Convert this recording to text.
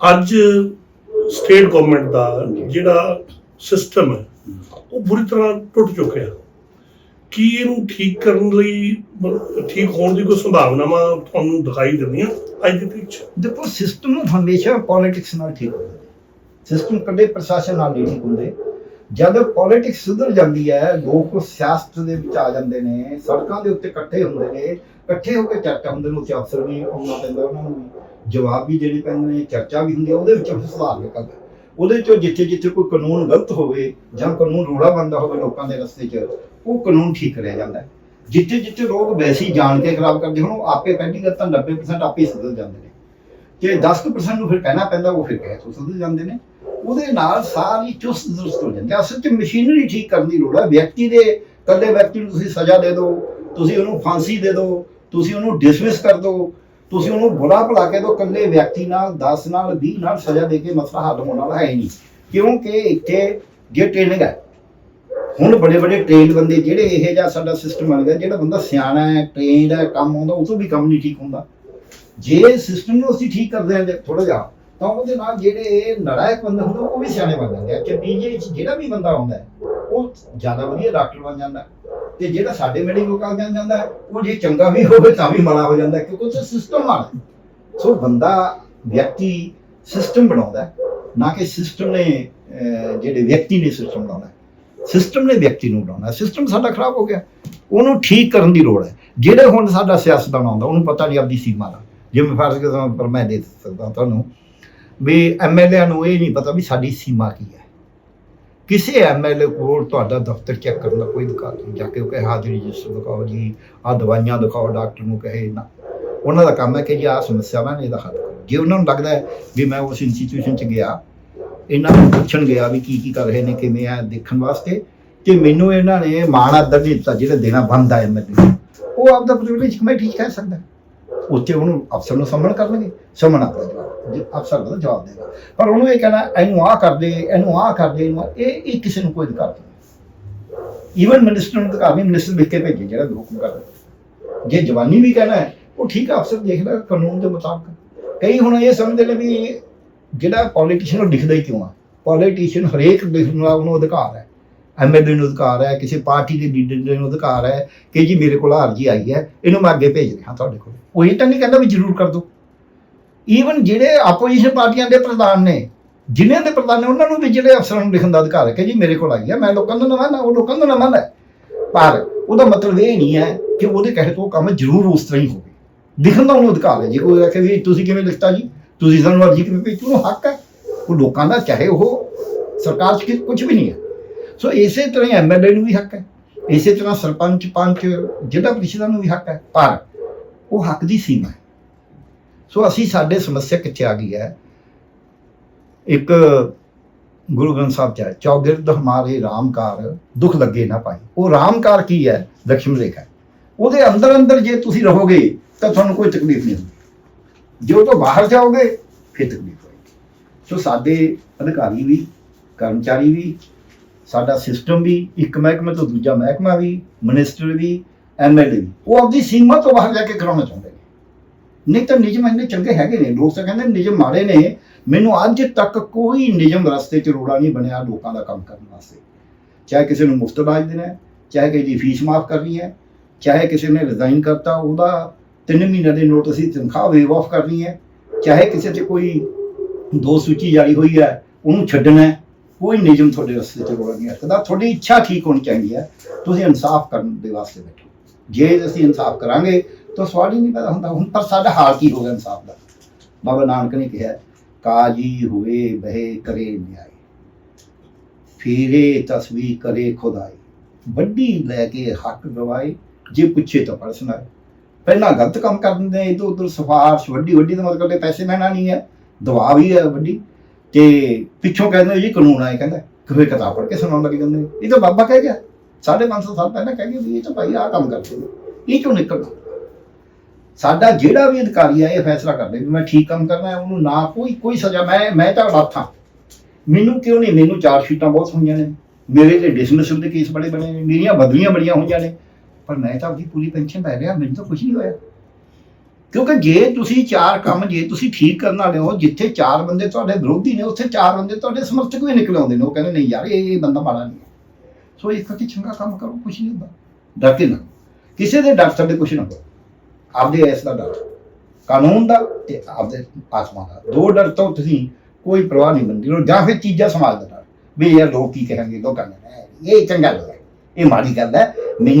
ਅੱਜ state government ਦਾ ਜਿਹੜਾ system ਹੈ, ਉਹ ਬੁਰੀ ਤਰ੍ਹਾਂ ਟੁੱਟ ਚੁੱਕਿਆ। ਕੀ ਇਹਨੂੰ ਠੀਕ ਕਰਨ ਲਈ ਠੀਕ ਹੋਣ ਦੀ ਕੋਈ ਸੰਭਾਵਨਾਵਾਂ ਤੁਹਾਨੂੰ ਦਿਖਾਈ ਦਿੰਦੀਆਂ ਅੱਜ ਦੀ ਤਰੀਕ 'ਚ? ਦੇਖੋ ਸਿਸਟਮ ਨੂੰ ਹਮੇਸ਼ਾ ਪੋਲਿਟਿਕਸ ਨਾਲ ਠੀਕ ਹੁੰਦਾ। ਸਿਸਟਮ ਕਦੇ ਪ੍ਰਸ਼ਾਸਨ ਨਾਲ ਨਹੀਂ ਠੀਕ ਹੁੰਦੇ। ਜਦ ਪੋਲਿਟਿਕਸ ਸੁਧਰ ਜਾਂਦੀ ਹੈ, ਲੋਕ ਸਿਆਸਤ ਦੇ ਵਿੱਚ ਆ ਜਾਂਦੇ ਨੇ, ਸੜਕਾਂ ਦੇ ਉੱਤੇ ਇਕੱਠੇ ਹੁੰਦੇ ਨੇ, ਇਕੱਠੇ ਹੋ ਕੇ ਚਰਚਾ ਹੁੰਦੇ ਨੇ ਉੱਥੇ ਅਫਸਰ ਵੀ ਆਉਣਾ ਪੈਂਦਾ ਉਹਨਾਂ ਨੂੰ ਵੀ। ਜਵਾਬ ਵੀ ਦੇਣੇ ਪੈਂਦੇ ਨੇ, ਚਰਚਾ ਵੀ ਹੁੰਦੀ ਹੈ, ਉਹਦੇ ਵਿੱਚ ਸੁਧਾਰ ਨਿਕਲਦਾ ਉਹਦੇ ਚੋਂ ਜਿੱਥੇ ਜਿੱਥੇ ਕੋਈ ਕਾਨੂੰਨ ਗਲਤ ਹੋਵੇ ਜਾਂ ਕਾਨੂੰਨ ਰੋੜਾ ਬੰਦਾ ਹੋਵੇ ਲੋਕਾਂ ਦੇ ਰਸਤੇ 'ਚ, ਉਹ ਕਾਨੂੰਨ ਠੀਕ ਕਰਿਆ ਜਾਂਦਾ ਹੈ। ਜਿੱਥੇ ਜਿੱਥੇ ਲੋਕ ਵੈਸੇ ਜਾਣ ਕੇ ਖਰਾਬ ਕਰਦੇ ਹੁਣ, ਉਹ ਆਪੇ ਪੈਂਡਿੰਗ ਤਾਂ 90% ਆਪੇ ਸੁਧਰ ਜਾਂਦੇ ਨੇ। ਜੇ 10% ਨੂੰ ਫਿਰ ਕਹਿਣਾ ਪੈਂਦਾ, ਉਹ ਫਿਰ ਕਹਿ ਤੋਂ ਸੁਧਰ ਜਾਂਦੇ ਨੇ। ਉਹਦੇ ਨਾਲ ਸਾਰੀ ਚੁਸਤ ਦਰੁਸਤ ਹੋ ਜਾਂਦੀ ਹੈ। ਅਸਲ 'ਚ ਮਸ਼ੀਨਰੀ ਠੀਕ ਕਰਨ ਦੀ ਲੋੜ ਹੈ। ਵਿਅਕਤੀ ਦੇ ਕੱਲੇ ਵਿਅਕਤੀ ਨੂੰ ਤੁਸੀਂ ਸਜ਼ਾ ਦੇ ਦਿਓ, ਤੁਸੀਂ ਉਹਨੂੰ ਫਾਂਸੀ ਦੇ ਦਿਓ, ਤੁਸੀਂ ਉਹਨੂੰ ਡਿਸਮਿਸ ਕਰ ਦਿਓ ਤੁਸੀਂ ਉਹਨੂੰ ਬੁਰਾ ਭਲਾ ਕੇ ਦੋ, ਇਕੱਲੇ ਵਿਅਕਤੀ ਨਾਲ 10 ਨਾਲ 20 ਨਾਲ ਸਜ਼ਾ ਦੇ ਕੇ ਮਸਲਾ ਹੱਲ ਹੋਣ ਵਾਲਾ ਹੈ ਹੀ ਨਹੀਂ। ਕਿਉਂਕਿ ਇੱਥੇ ਜੇ ਟ੍ਰੇਨਿੰਗ ਹੈ, ਹੁਣ ਬੜੇ ਬੜੇ ਟ੍ਰੇਨਡ ਬੰਦੇ ਜਿਹੜੇ ਇਹ ਜਿਹਾ ਸਾਡਾ ਸਿਸਟਮ ਬਣ ਗਿਆ, ਜਿਹੜਾ ਬੰਦਾ ਸਿਆਣਾ ਹੈ ਟ੍ਰੇਨਡ ਹੈ, ਕੰਮ ਆਉਂਦਾ, ਉਹ ਤੋਂ ਵੀ ਕੰਮ ਨਹੀਂ ਠੀਕ ਹੁੰਦਾ। ਜੇ ਸਿਸਟਮ ਨੂੰ ਅਸੀਂ ਠੀਕ ਕਰਦੇ ਹਾਂ ਥੋੜਾ ਜਿਹਾ, ਤਾਂ ਉਹਦੇ ਨਾਲ ਜਿਹੜੇ ਨੜਾਇਕ ਬੰਦੇ ਹੁੰਦੇ, ਉਹ ਵੀ ਸਿਆਣੇ ਬਣ ਜਾਂਦੇ ਆ। ਕਿ ਬੀਜੇ ਚ ਜਿਹੜਾ ਵੀ ਬੰਦਾ ਆਉਂਦਾ ਉਹ ਜ਼ਿਆਦਾ ਵਧੀਆ ਡਾਕਟਰ ਬਣ ਜਾਂਦਾ। ਤੇ ਜਿਹੜਾ ਸਾਡੇ ਮੈਡੀਕਲ ਕਾਲਜਾਂ ਜਾਂਦਾ ਉਹ ਜੇ ਚੰਗਾ ਵੀ ਹੋਵੇ ਤਾਂ ਵੀ ਮਾੜਾ ਹੋ ਜਾਂਦਾ ਕਿਉਂਕਿ ਉਹ ਸਿਸਟਮ ਮਾੜਾ ਸੋ ਬੰਦਾ, ਵਿਅਕਤੀ ਸਿਸਟਮ ਬਣਾਉਂਦਾ ਨਾ ਕਿ ਸਿਸਟਮ ਨੇ ਜਿਹੜੇ ਵਿਅਕਤੀ ਨੇ ਸਿਸਟਮ ਬਣਾਉਣਾ ਸਿਸਟਮ ਨੇ ਵਿਅਕਤੀ ਨੂੰ ਬਣਾਉਣਾ ਸਿਸਟਮ ਸਾਡਾ ਖਰਾਬ ਹੋ ਗਿਆ। ਉਹਨੂੰ ਠੀਕ ਕਰਨ ਦੀ ਲੋੜ ਹੈ। ਜਿਹੜੇ ਹੁਣ ਸਾਡਾ ਸਿਆਸਤਦਾਨ ਆਉਂਦਾ, ਉਹਨੂੰ ਪਤਾ ਨਹੀਂ ਆਪਦੀ ਸੀਮਾ ਦਾ। ਜਿਵੇਂ ਫਰਜ਼ ਕੇ ਪਰ ਮੈਂ ਦੇ ਸਕਦਾ ਤੁਹਾਨੂੰ, ਵੀ ਐਮਐਲਏ ਨੂੰ ਇਹ ਨਹੀਂ ਪਤਾ ਵੀ ਸਾਡੀ ਸੀਮਾ ਕੀ ਹੈ। ਕਿਸੇ ਐਮਐਲਏ ਕੋਲ ਤੁਹਾਡਾ ਦਫ਼ਤਰ ਚੈੱਕ ਕਰਨ ਦਾ ਕੋਈ ਅਧਿਕਾਰ ਨਹੀਂ, ਜਾ ਕੇ ਉਹ ਕਹੇ, ਹਾਜ਼ਰੀ ਰਜਿਸਟਰ ਦਿਖਾਓ ਜੀ, ਆਹ ਦਵਾਈਆਂ ਦਿਖਾਓ, ਡਾਕਟਰ ਨੂੰ ਕਹੇ ਨਾ। ਉਹਨਾਂ ਦਾ ਕੰਮ ਹੈ ਕਿ ਜੀ ਆਹ ਸਮੱਸਿਆਵਾਂ ਨੇ, ਇਹਦਾ ਹੱਲ ਕਰੋ। ਜੇ ਉਹਨਾਂ ਨੂੰ ਲੱਗਦਾ ਹੈ ਵੀ ਮੈਂ ਉਸ ਇੰਸਟੀਟਿਊਸ਼ਨ 'ਚ ਗਿਆ, ਇਹਨਾਂ ਨੂੰ ਪੁੱਛਣ ਗਿਆ ਵੀ ਕੀ ਕੀ ਕਰ ਰਹੇ ਨੇ, ਕਿਵੇਂ ਆ ਦੇਖਣ ਵਾਸਤੇ, ਤੇ ਮੈਨੂੰ ਇਹਨਾਂ ਨੇ ਮਾਣ ਆਦਰ ਨਹੀਂ ਦਿੱਤਾ, ਜਿਹੜਾ ਦੇਣਾ ਬੰਦ ਹੈ ਮੈਨੂੰ ਉਹ ਆਪਦਾ ਪ੍ਰਿਵਿਲੇਜ ਕਮੇਟੀ ਕਹਿ ਸਕਦਾ ਉੱਥੇ ਉਹਨੂੰ ਅਫਸਰ ਨੂੰ ਸਮਣ ਕਰਨਗੇ ਸਮਣ ਆਪਦਾ ਅਫਸਰ ਦਾ ਜਵਾਬ ਦੇਗਾ। ਪਰ ਉਹਨੂੰ ਇਹ ਕਹਿਣਾ, ਇਹਨੂੰ ਆਹ ਕਰ ਦੇ, ਇਹਨੂੰ ਆਹ ਕਰ ਦੇ, ਇਹਨੂੰ ਇਹ ਇਹ ਕਿਸੇ ਨੂੰ ਕੋਈ ਅਧਿਕਾਰ ਨਹੀਂ। ਈਵਨ ਮਿਨਿਸਟਰ ਨੂੰ ਅਧਿਕਾਰ ਨਹੀਂ ਮਿਨਿਸਟਰ ਲਿਖ ਕੇ ਭੇਜੇ, ਜਿਹੜਾ ਹੁਕਮ ਕਰਦਾ। ਜੇ ਜਵਾਨੀ ਵੀ ਕਹਿਣਾ ਹੈ, ਉਹ ਠੀਕ ਹੈ, ਅਫਸਰ ਦੇਖਦਾ ਕਾਨੂੰਨ ਦੇ ਮੁਤਾਬਕ। ਕਈ ਹੁਣ ਇਹ ਸਮਝਦੇ ਨੇ ਵੀ ਜਿਹੜਾ ਪੋਲੀਟੀਸ਼ੀਅਨ ਉਹ ਲਿਖਦਾ ਹੀ ਕਿਉਂ ਆ? ਪੋਲੀਟੀਸ਼ੀਅਨ ਹਰੇਕ ਲਿਖਣ ਦਾ ਉਹਨੂੰ ਅਧਿਕਾਰ ਹੈ। ਐਮਐਲਏ ਨੂੰ ਅਧਿਕਾਰ ਹੈ, ਕਿਸੇ ਪਾਰਟੀ ਦੇ ਲੀਡਰ ਨੂੰ ਅਧਿਕਾਰ ਹੈ ਕਿ ਜੀ ਮੇਰੇ ਕੋਲ ਅਰਜੀ ਆਈ ਹੈ, ਇਹਨੂੰ ਮੈਂ ਅੱਗੇ ਭੇਜ ਰਿਹਾ ਤੁਹਾਡੇ ਕੋਲ। ਉਹ ਇਹ ਤਾਂ ਨਹੀਂ ਕਹਿੰਦਾ ਵੀ ਜ਼ਰੂਰ ਕਰ ਦਿਓ। ਈਵਨ ਜਿਹੜੇ ਆਪੋਜੀਸ਼ਨ ਪਾਰਟੀਆਂ ਦੇ ਪ੍ਰਧਾਨ ਨੇ, ਜਿਨ੍ਹਾਂ ਦੇ ਪ੍ਰਧਾਨ ਨੇ, ਉਹਨਾਂ ਨੂੰ ਵੀ ਜਿਹੜੇ ਅਫਸਰਾਂ ਨੂੰ ਲਿਖਣ ਦਾ ਅਧਿਕਾਰ ਹੈ ਕਿ ਜੀ ਮੇਰੇ ਕੋਲ ਆਈ ਹੈ, ਮੈਂ ਲੋਕਾਂ ਨੂੰ ਨਵਾਂ ਨਾ, ਉਹ ਲੋਕਾਂ ਨੂੰ ਨਵਾਂ ਹੈ ਪਰ ਉਹਦਾ ਮਤਲਬ ਇਹ ਨਹੀਂ ਹੈ ਕਿ ਉਹਦੇ ਕਹੇ ਤੋਂ ਉਹ ਕੰਮ ਜ਼ਰੂਰ ਉਸ ਤਰ੍ਹਾਂ ਹੀ ਹੋਵੇ। ਲਿਖਣ ਦਾ ਉਹਨੂੰ ਅਧਿਕਾਰ ਹੈ ਜੇ। ਕੋਈ ਆਖੇ ਵੀ ਤੁਸੀਂ ਕਿਵੇਂ ਲਿਖਤਾ ਜੀ? ਤੁਸੀਂ ਸਾਨੂੰ ਅਰਜੀ ਕਿਵੇਂ ਭੇਜੀ ਉਹਨੂੰ ਹੱਕ ਹੈ। ਉਹ ਲੋਕਾਂ ਦਾ, ਚਾਹੇ ਉਹ ਸਰਕਾਰ 'ਚ ਕੁਝ ਵੀ ਨਹੀਂ ਹੈ। ਸੋ ਇਸੇ ਤਰ੍ਹਾਂ ਹੀ ਐਮਐਲਏ ਨੂੰ ਵੀ ਹੱਕ ਹੈ। ਇਸੇ ਤਰ੍ਹਾਂ ਸਰਪੰਚ, ਪੰਚ, ਜ਼ਿਲ੍ਹਾ ਪ੍ਰੀਸ਼ਦਾਂ ਨੂੰ ਵੀ ਹੱਕ ਹੈ। ਪਰ ਉਹ ਹੱਕ ਦੀ ਸੀਮਾ ਹੈ। ਸੋ ਅਸੀਂ ਸਾਡੇ ਸਮੱਸਿਆ ਕਿੱਥੇ ਆ ਗਈ ਹੈ? ਇੱਕ ਗੁਰੂ ਗ੍ਰੰਥ ਸਾਹਿਬ ਚ ਹੈ, ਚੌਗਿਰਦ ਹਮਾਰੇ ਰਾਮਕਾਰ ਦੁੱਖ ਲੱਗੇ ਨਾ ਪਾਈ। ਉਹ ਰਾਮਕਾਰ ਕੀ ਹੈ? ਲక్ష్ਮਣ ਰੇਖਾ ਉਹਦੇ ਅੰਦਰ ਅੰਦਰ ਜੇ ਤੁਸੀਂ ਰਹੋਗੇ, ਤਾਂ ਤੁਹਾਨੂੰ ਕੋਈ ਤਕਲੀਫ ਨਹੀਂ ਹੁੰਦੀ। ਜੇ ਉਹ ਤੋਂ ਬਾਹਰ ਜਾਓਗੇ, ਫਿਰ ਤਕਲੀਫ ਹੋਏਗੀ। ਸੋ ਸਾਡੇ ਅਧਿਕਾਰੀ ਵੀ, ਕਰਮਚਾਰੀ ਵੀ, ਸਾਡਾ ਸਿਸਟਮ ਵੀ, ਇੱਕ ਮਹਿਕਮੇ ਤੋਂ ਦੂਜਾ ਮਹਿਕਮਾ ਵੀ, ਮਿਨਿਸਟਰ ਵੀ ਐਮਐਲਏ ਵੀ, ਉਹ ਆਪਣੀ ਸੀਮਾ ਤੋਂ ਬਾਹਰ ਜਾ ਕੇ ਕਰਾਉਣਾ ਚਾਹੁੰਦੇ ਨਹੀਂ ਤਾਂ ਨਿਯਮ ਇੰਨੇ ਚੰਗੇ ਹੈਗੇ ਨੇ, ਲੋਕ ਤਾਂ ਕਹਿੰਦੇ ਨਿਯਮ ਮਾੜੇ ਨੇ। ਮੈਨੂੰ ਅੱਜ ਤੱਕ ਕੋਈ ਨਿਯਮ ਰਸਤੇ 'ਚ ਰੋੜਾ ਨਹੀਂ ਬਣਿਆ ਲੋਕਾਂ ਦਾ ਕੰਮ ਕਰਨ ਵਾਸਤੇ। ਚਾਹੇ ਕਿਸੇ ਨੂੰ ਮੁਫਤ ਇਲਾਜ ਦੇਣਾ ਹੈ, ਚਾਹੇ ਕਿਸੇ ਦੀ ਫੀਸ ਮਾਫ ਕਰਨੀ ਹੈ, ਚਾਹੇ ਕਿਸੇ ਨੇ ਰਿਜ਼ਾਈਨ ਕਰਤਾ, ਉਹਦਾ 3 ਮਹੀਨਿਆਂ ਦੇ ਨੋਟਿਸ ਦੀ ਤਨਖਾਹ ਵੇਵ ਆਫ ਕਰਨੀ ਹੈ, ਚਾਹੇ ਕਿਸੇ 'ਚ ਕੋਈ ਦੋ ਸੂਚੀ ਜਾਰੀ ਹੋਈ ਹੈ, ਉਹਨੂੰ ਛੱਡਣਾ ਹੈ, ਕੋਈ ਨਿਯਮ ਤੁਹਾਡੇ ਰਸਤੇ 'ਚ ਰੋੜਾ ਨਹੀਂ ਰੱਖਦਾ ਤੁਹਾਡੀ ਇੱਛਾ ਠੀਕ ਹੋਣੀ ਚਾਹੀਦੀ ਹੈ, ਤੁਸੀਂ ਇਨਸਾਫ ਕਰਨ ਦੇ ਵਾਸਤੇ ਬੈਠੋ। ਜੇ ਅਸੀਂ ਇਨਸਾਫ ਕਰਾਂਗੇ ਤਾਂ ਸਵਾਲ ਹੀ ਨਹੀਂ ਪੈਦਾ ਹੁੰਦਾ। ਹੁਣ ਪਰ ਸਾਡਾ ਹਾਲ ਕੀ ਹੋ ਗਿਆ ਇਨਸਾਫ ਦਾ? ਬਾਬਾ ਨਾਨਕ ਨੇ ਕਿਹਾ, ਕਾਜੀ ਹੋਏ, ਬਹਿ ਕਰੇ ਨਿਆਏ। ਫੇਰੇ ਤਸਵੀ ਕਰੇ ਖੁਦਾਈ ਵੱਡੀ ਲੈ ਕੇ ਹੱਕ ਗਵਾਏ, ਜੇ ਪੁੱਛੇ ਤਾਂ ਪੜ ਸੁਣਾਏ ਪਹਿਲਾਂ ਗਲਤ ਕੰਮ ਕਰ ਦਿੰਦੇ ਇਧਰ ਉਧਰ ਸਫਾਰਸ਼ ਵੱਡੀ ਵੱਡੀ ਦਾ ਮਤਲਬ ਪੈਸੇ ਲੈਣਾ ਨਹੀਂ ਹੈ, ਦਵਾ ਵੀ ਹੈ ਵੱਡੀ। ਤੇ ਪਿੱਛੋਂ ਕਹਿੰਦੇ ਜੀ ਕਾਨੂੰਨ ਆਏ ਕਹਿੰਦਾ ਕਿਵੇਂ ਕਿਤਾਬ ਪੜ੍ਹ ਕੇ ਸੁਣਾਉਣ ਲੱਗ ਜਾਂਦੇ ਇਹ ਤਾਂ ਬਾਬਾ ਕਹਿ ਗਿਆ। ਸਾਢੇ ਪੰਜ ਸੌ ਸਾਲ ਪਹਿਲਾਂ ਕਹਿ ਗਿਆ ਵੀ ਇਹ ਤਾਂ ਭਾਈ ਆਹ ਕੰਮ ਕਰਦੇ ਇਹ ਕਿਉਂ ਨਿਕਲਦਾ ਸਾਡਾ ਜਿਹੜਾ ਵੀ ਅਧਿਕਾਰੀ ਹੈ ਇਹ ਫੈਸਲਾ ਕਰਦੇ ਵੀ ਮੈਂ ਠੀਕ ਕੰਮ ਕਰਨਾ ਹੈ, ਉਹਨੂੰ ਨਾ ਕੋਈ ਕੋਈ ਸਜ਼ਾ, ਮੈਂ ਮੈਂ ਤਾਂ ਰੱਥਾਂ ਮੈਨੂੰ ਕਿਉਂ ਨਹੀਂ? ਮੈਨੂੰ ਚਾਰ ਸ਼ੀਟਾਂ ਬਹੁਤ ਹੋਈਆਂ ਨੇ। ਮੇਰੇ ਤੇ ਡਿਸਮਿਸਲ ਦੇ ਕੇਸ ਬੜੇ ਬਣੇ ਨੇ, ਮੇਰੀਆਂ ਬਦਲੀਆਂ ਬੜੀਆਂ ਹੋਈਆਂ ਨੇ। ਪਰ ਮੈਂ ਤਾਂ ਆਪਣੀ ਪੂਰੀ ਪੈਨਸ਼ਨ ਲੈ ਰਿਹਾ ਮੈਨੂੰ ਤਾਂ ਕੁਝ ਨਹੀਂ ਹੋਇਆ। ਕਿਉਂਕਿ ਜੇ ਤੁਸੀਂ ਚਾਰ ਕੰਮ, ਜੇ ਤੁਸੀਂ ਠੀਕ ਕਰਨ ਵਾਲੇ ਹੋ, ਜਿੱਥੇ ਚਾਰ ਬੰਦੇ ਤੁਹਾਡੇ ਵਿਰੋਧੀ ਨੇ, ਉੱਥੇ ਚਾਰ ਬੰਦੇ ਤੁਹਾਡੇ ਸਮਰਥਕ ਵੀ ਨਿਕਲ ਆਉਂਦੇ ਨੇ। ਉਹ ਕਹਿੰਦੇ, ਨਹੀਂ ਯਾਰ, ਇਹ ਇਹ ਬੰਦਾ ਮਾੜਾ ਨਹੀਂ ਹੈ। ਸੋ ਇੱਕ ਕਿ ਚੰਗਾ ਕੰਮ ਕਰੋ, ਕੁਛ ਨਹੀਂ ਹੁੰਦਾ। ਡਰ ਕੇ ਨਾ। ਕਿਸੇ ਦੇ ਡਰ ਸਾਡੇ ਕੁਛ ਨਾ ਕਰੋ ਆਪਦੇ ਐਸ ਦਾ ਡਰ। ਕਾਨੂੰਨ ਦਾ ਤੇ ਆਪਦੇ ਆਤਮਾ ਦਾ। ਦੋ ਡਰ ਤੋਂ ਤੁਸੀਂ ਕੋਈ ਪ੍ਰਵਾਹ ਨਹੀਂ ਬੰਦੀ ਉਹ ਜਾਂ ਫਿਰ ਚੀਜ਼ਾਂ ਸਮਾਜ ਦਾ ਡਰ। ਵੀ ਯਾਰ ਲੋਕ ਕੀ ਕਹਿਣਗੇ, ਲੋਕਾਂ ਨੇ ਇਹ ਚੰਗਾ ਲੱਗਦਾ। ਇਹ ਮਾੜੀ ਗੱਲ ਹੈ। ਮੈਨੂੰ